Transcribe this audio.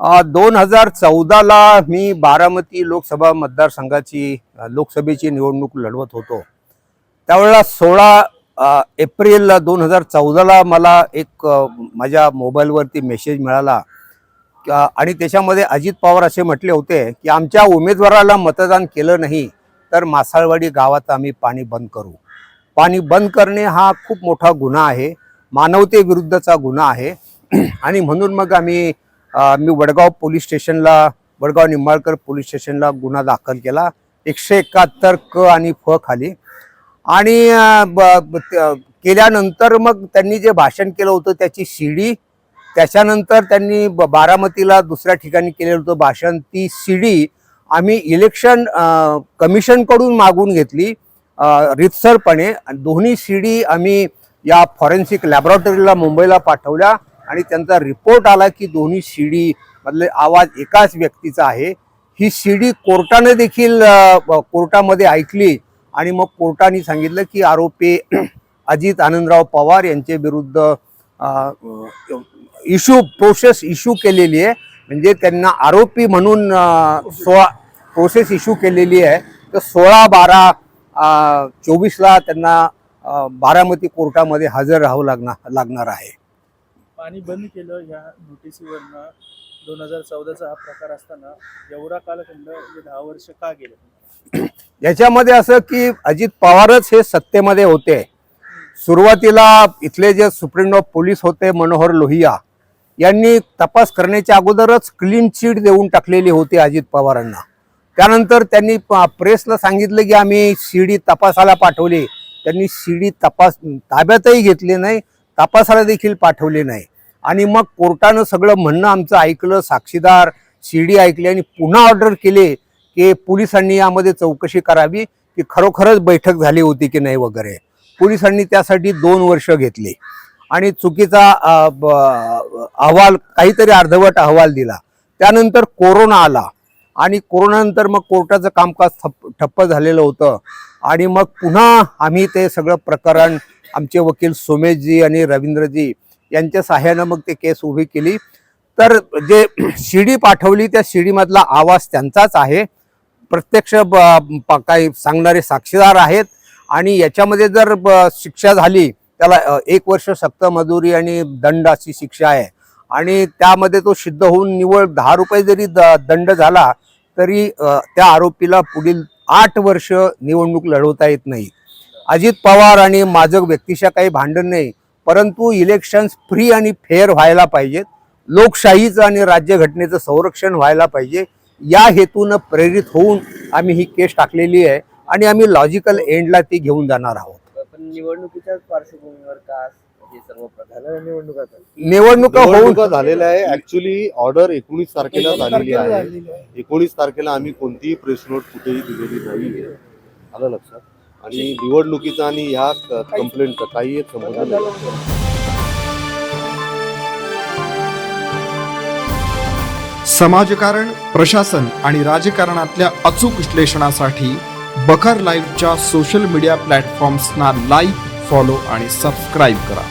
दोन हजार चौदाला मी बारामती लोकसभा मतदारसंघाची लोकसभेची निवडणूक लढवत होतो. त्यावेळेला सोळा एप्रिल दोन हजार चौदाला मला एक माझ्या मोबाईलवरती मेसेज मिळाला. आणि त्याच्यामध्ये अजित पवार असे म्हटले होते की आमच्या उमेदवाराला मतदान केलं नाही तर मासाळवाडी गावात आम्ही पाणी बंद करू. पाणी बंद करणे हा खूप मोठा गुन्हा आहे. मानवतेविरुद्धचा गुन्हा आहे. आणि म्हणून मग आम्ही मी वडगाव पोलीस स्टेशनला वडगाव निंबाळकर पोलीस स्टेशनला गुन्हा दाखल केला. एकशे एकाहत्तर क आणि फ खाली. आणि ब- केल्यानंतर मग त्यांनी जे भाषण केलं होतं त्याची शिडी त्याच्यानंतर त्यांनी ब- बारामतीला दुसऱ्या ठिकाणी केलेलं होतं भाषण. ती शिडी आम्ही इलेक्शन कमिशनकडून मागून घेतली रितसरपणे. आणि दोन्ही शिडी आम्ही या फॉरेन्सिक लॅबॉरेटरीला मुंबईला पाठवल्या. आणि त्यांचा रिपोर्ट आला की दोन्ही शिडी मधले आवाज एकाच व्यक्तीचा आहे. ही शिडी कोर्टाने देखील कोर्टामध्ये ऐकली आणि मग कोर्टाने सांगितलं की आरोपी अजित आनंदराव पवार यांच्या विरुद्ध इश्यू प्रोसेस इश्यू केलेली आहे. म्हणजे त्यांना आरोपी म्हणून सोळा प्रोसेस इश्यू केलेली आहे. तर सोळा बारा चोवीसला त्यांना बारामती कोर्टामध्ये हजर राहावं लागणार लागणार आहे. पाणी बंद केलं ह्या नोटिसीवरनं दोन हजार चौदाचा हा प्रकार असताना एवढा कालखंड म्हणजे दहा वर्ष का गेले? याच्यामध्ये असं की अजित पवारच हे सत्तेमध्ये होते. सुरुवातीला इथले जे सुप्रीम ऑफ पोलीस होते मनोहर लोहिया यांनी तपास करण्याच्या अगोदरच क्लीन चिट देऊन टाकलेली होती अजित पवारांना. त्यानंतर त्यांनी प- प्रेसला सांगितलं की आम्ही शिडी तपासाला पाठवली. त्यांनी शिडी तपास ताब्यातही घेतली नाही. तपासाला देखील पाठवले नाही. आणि मग कोर्टानं सगळं म्हणणं आमचं ऐकलं साक्षीदार शिडी ऐकली आणि पुन्हा ऑर्डर केले की पोलिसांनी यामध्ये चौकशी करावी की खरोखरच बैठक झाली होती की नाही वगैरे. पोलिसांनी त्यासाठी दोन वर्ष घेतली. आणि चुकीचा ब- अहवाल काहीतरी अर्धवट अहवाल दिला. त्यानंतर कोरोना आला. आणि कोरोनानंतर मग कोर्टाचं कामकाज ठप्प ठप्प झालेलं होतं. आणि मग पुन्हा आम्ही ते सगळं प्रकरण आमचे वकील सोमेशजी आणि रवींद्रजी यांच्या सहाय्यानं मग ते केस उभी केली. तर जे शिडी पाठवली त्या शिडीमधला आवाज त्यांचाच आहे. प्रत्यक्ष ब- काही सांगणारे साक्षीदार आहेत. आणि याच्यामध्ये जर ब- शिक्षा झाली त्याला एक वर्ष सक्त मजुरी आणि दंड अशी शिक्षा आहे. आणि त्यामध्ये तो सिद्ध होऊन निवळ दहा रुपये जरी द- दंड झाला तरी त्या आरोपीला पुढील आठ वर्ष निवडणूक लढवता येत नाही. अजित पवार आणि माझं व्यक्तीशा काही भांडण नाही परंतु इलेक्शन्स फ्री आणि फेअर व्हायला पाहिजेत. लोकशाहीचं आणि राज्यघटनेचं संरक्षण व्हायला पाहिजे. या हेतूनं प्रेरित होऊन आम्ही ही केस टाकलेली आहे आणि आम्ही लॉजिकल एंडला ती घेऊन जाणार आहोत. पण निवडणुकीच्याच पार्श्वभूमीवर का हे सर्व प्रकार निवडणुका निवडणुका होऊन निवडणुका झालेल्या आहे. ऍक्च्युली ऑर्डर एकोणीस तारखेला झालेली आहे. एकोणीस तारखेला आम्ही कोणतीही प्रेस नोट कुठेही दिलेली नाही आलं लक्षात. आणि निवडणुकीचा आणि ह्या कंप्लेंटचा काही एक संबंध नाही. समाजकारण प्रशासन आणि राजकारणातल्या अचूक विश्लेषणासाठी बखर लाईव्हच्या सोशल मीडिया प्लॅटफॉर्म्सना लाईक फॉलो आणि सबस्क्राईब करा.